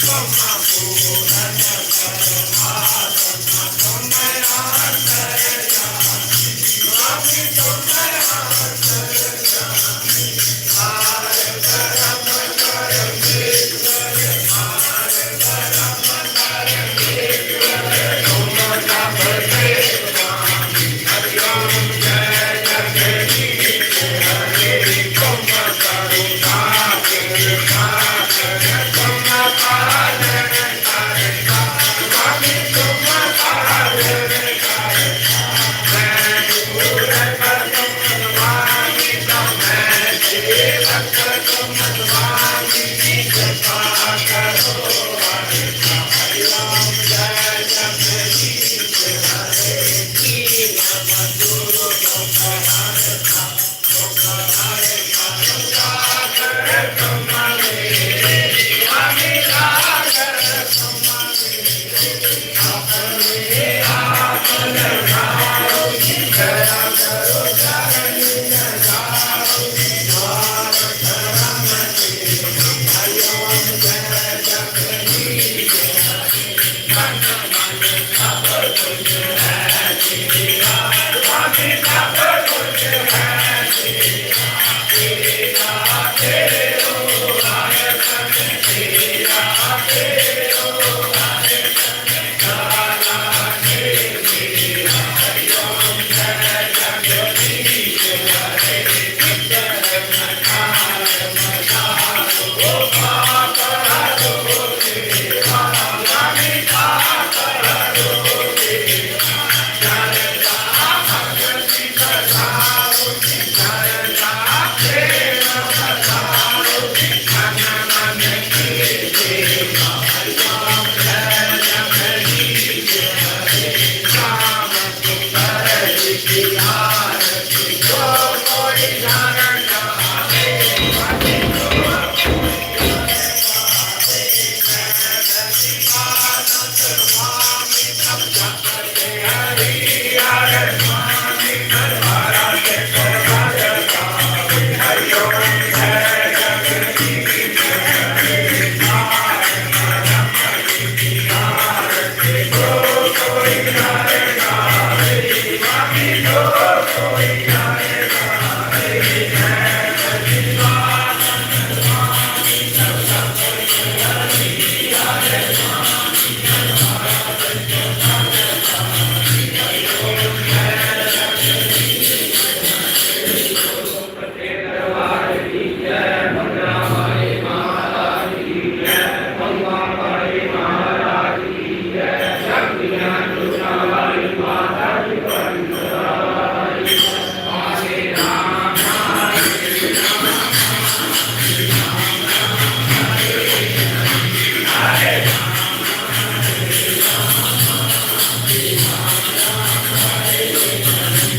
Come on.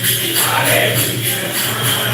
Hallelujah.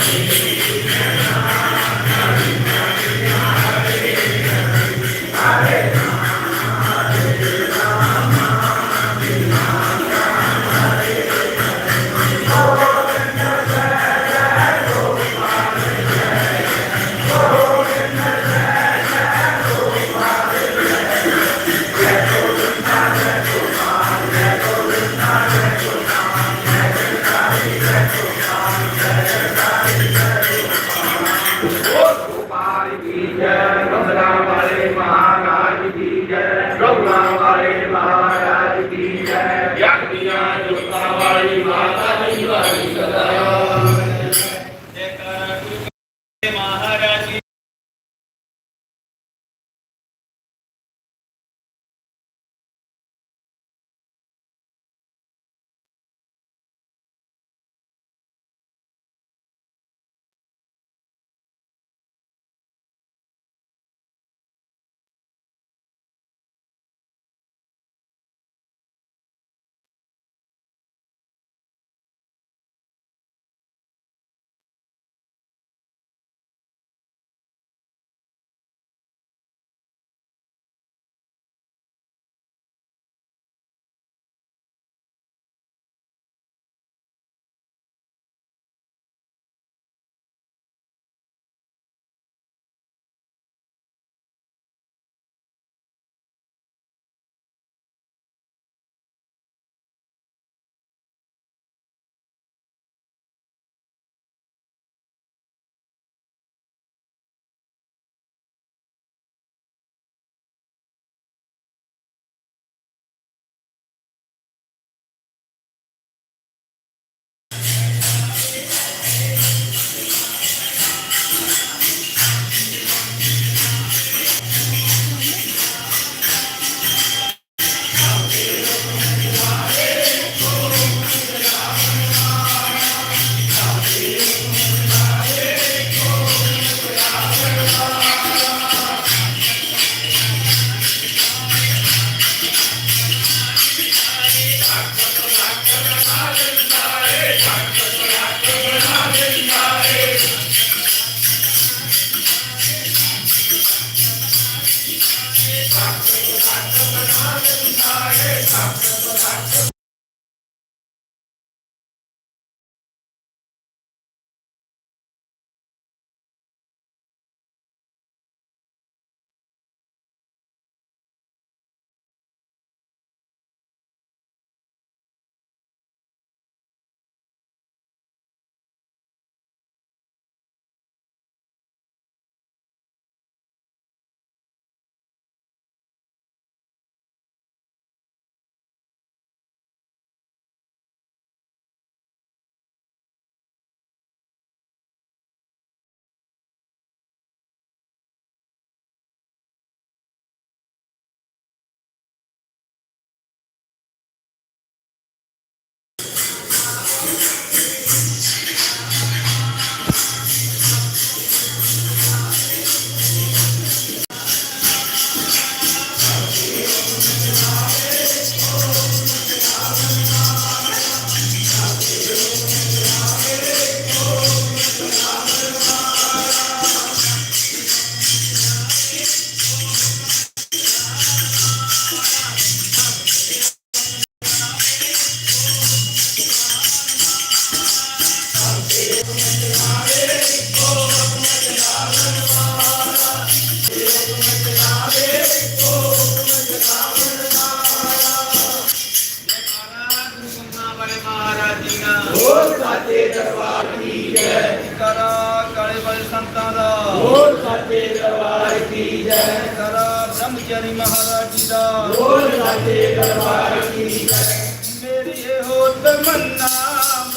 Maharaj ji ਦਾ ਹੋਰ ਸਾਚੇ ਦਰਬਾਰ ਕੀ ਜੈ ਜੈਕਾਰਾ ਕਾਲੇ ਵਾਲੇ ਸੰਤਾਂ ਦਾ ਹੋਰ ਸਾਚੇ ਦਰਬਾਰ ਕੀ ਜੈ ਜੈਕਾਰਾ ਬ੍ਰਹਮਚਾਰੀ ਮਹਾਰਾਜ ਜੀ ਦਾ ਹੋਰ ਸਾਚੇ ਦਰਬਾਰ ਕੀ ਜੈ ਮੇਰੀ ਇਹੋ ਤਮੰਨਾ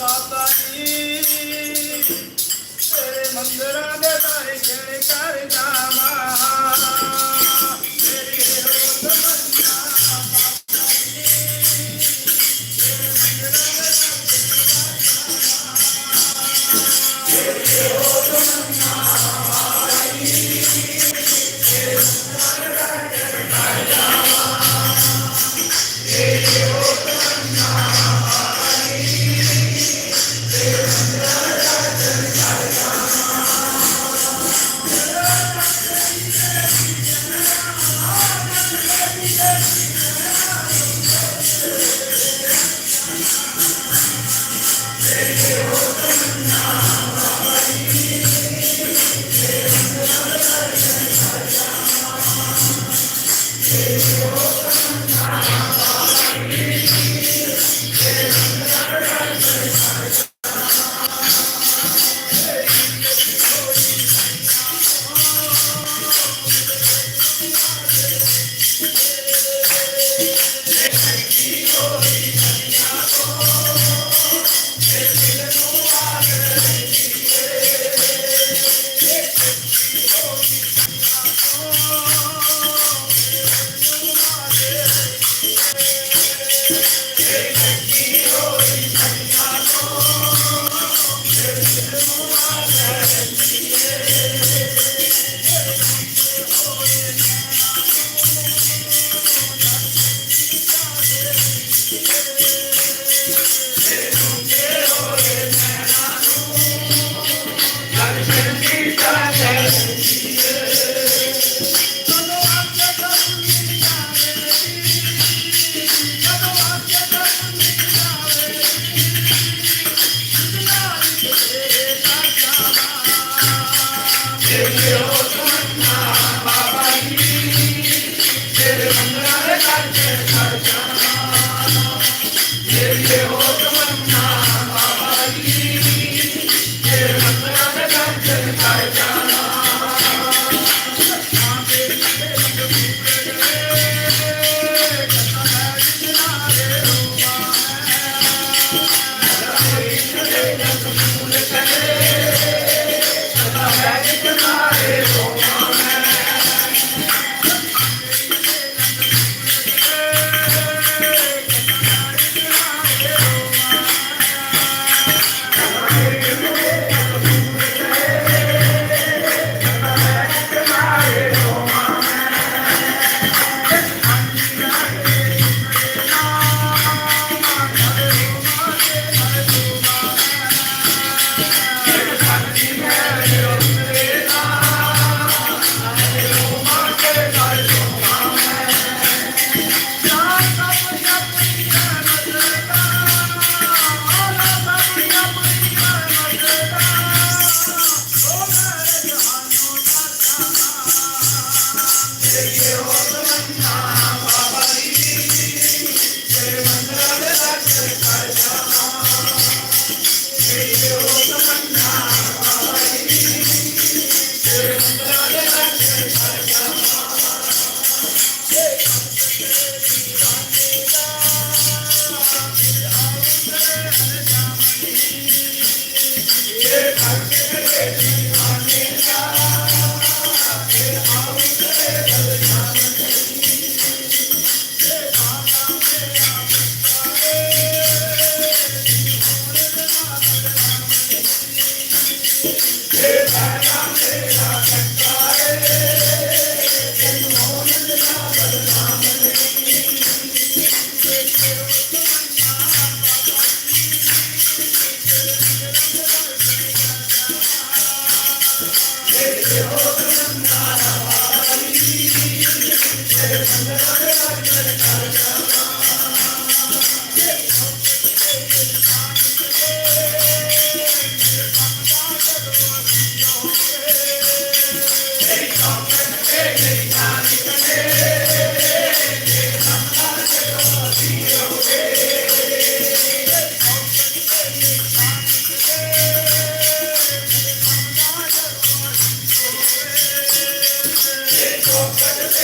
ਬਾਬਾ ਜੀ ਤੇਰੇ ਮੰਦਰਾਂ ਦੇ ਦਰਸ਼ਨ ਕਰ ਜਾਵਾਂ।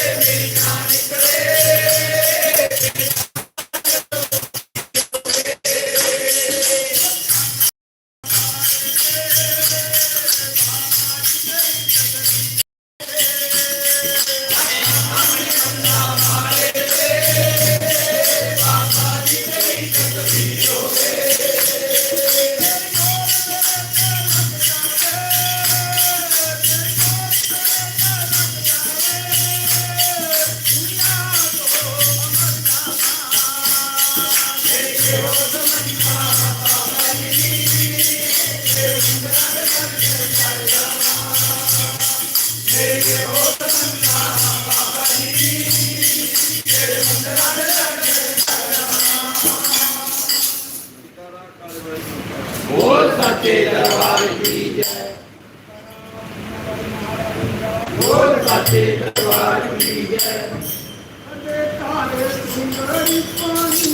baby. ਸੱਚੇ ਦਰਬਾਰ ਕੀ ਜੈ? ਬੋਲ ਸੱਚੇ ਦਰਬਾਰ ਕੀ ਜੈ? ਅਤੇ ਕਾਲੇ ਸੁੰਦਰੀ ਪਾਣੀ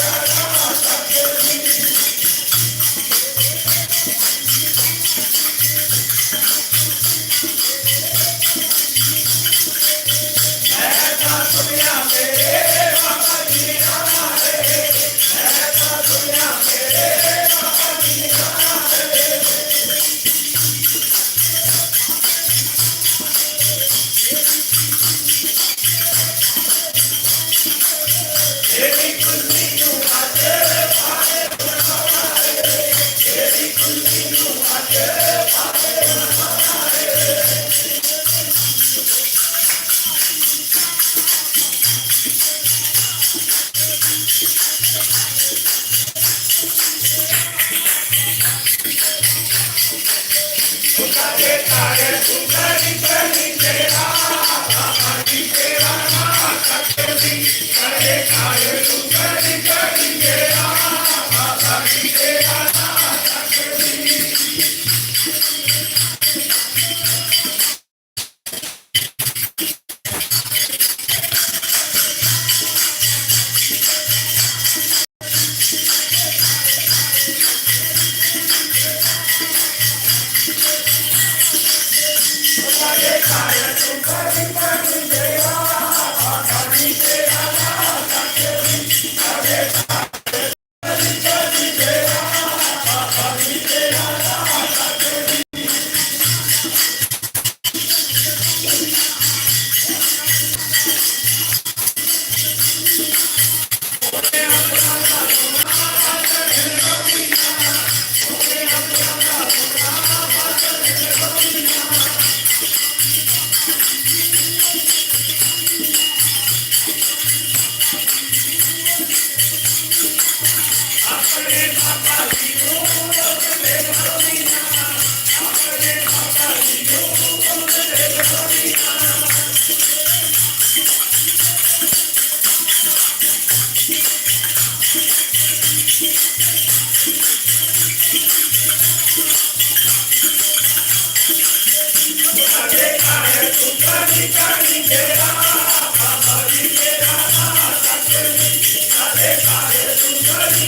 Thank you.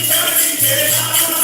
Thank you.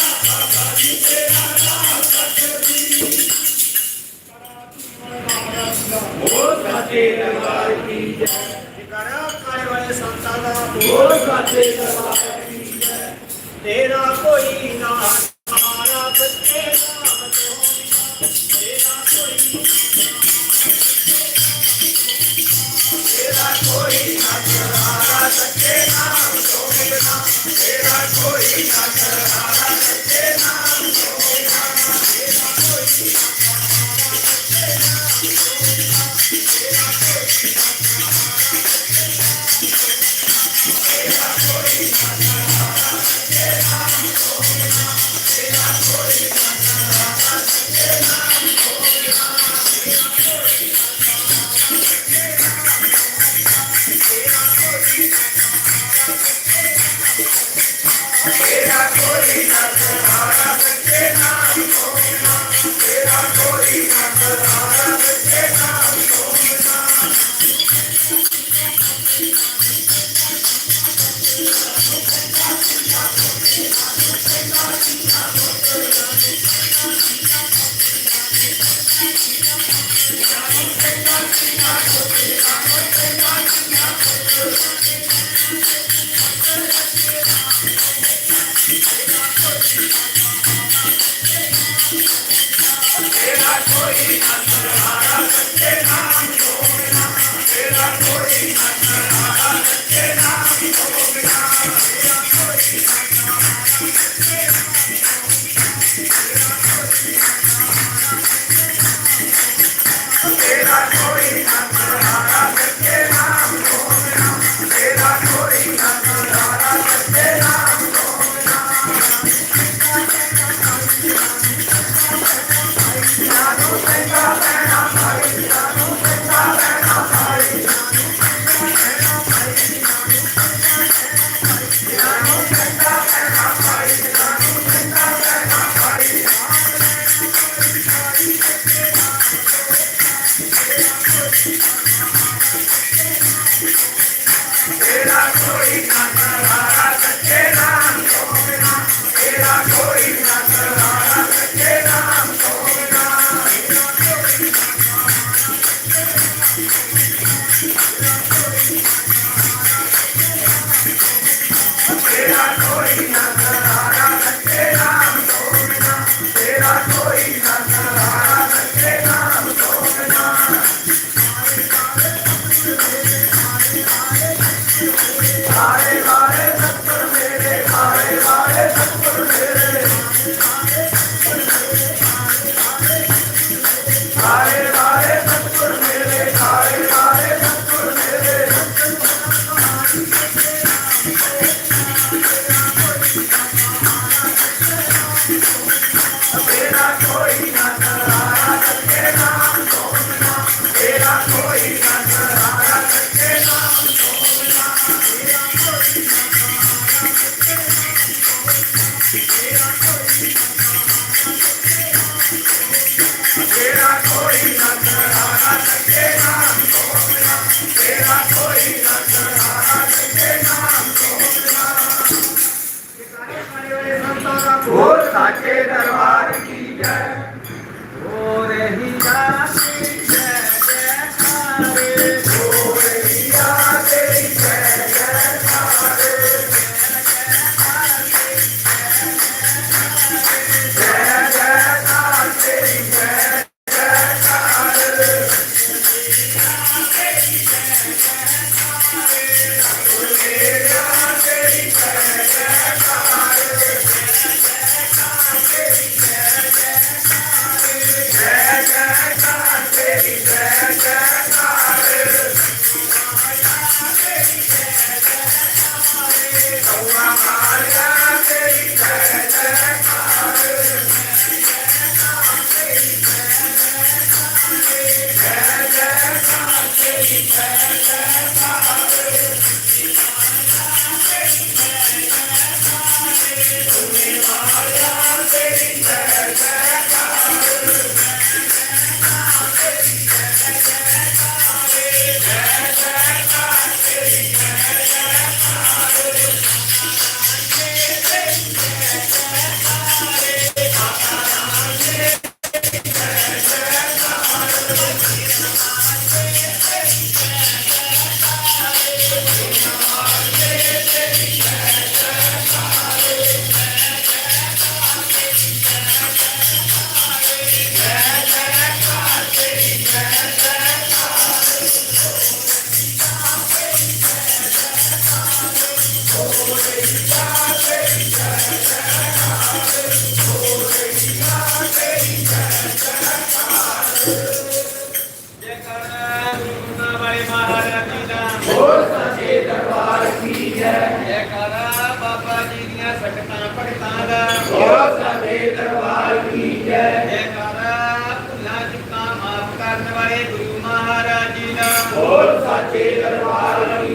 ਜੈ ਜੈਕਾਰਾ ਬਾਬਾ ਜੀ ਦੀਆਂ ਸਕਤਾਂ ਭਗਤਾਂ ਦਾ। ਹੋ ਸਾਡੇ ਦਰਬਾਰ ਕੀ ਜੈ ਜੈਕਾਰਾ ਭੁੱਲਾਂ ਚੁੱਕਾਂ ਮਾਫ ਕਰਨ ਵਾਲੇ ਗੁਰੂ ਮਹਾਰਾਜ ਜੀ ਦਾ। ਹੋ ਸਾਡੇ ਦਰਬਾਰ ਕੀ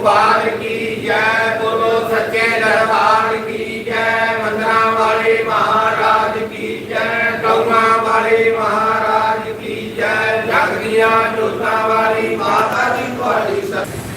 गोपाल की जय, बोलो सच्चे दरबार की जय मंदरा वाले महाराज की जय गौरा वाले महाराज की जय जगदिया जोता वाली माता जी वाली सब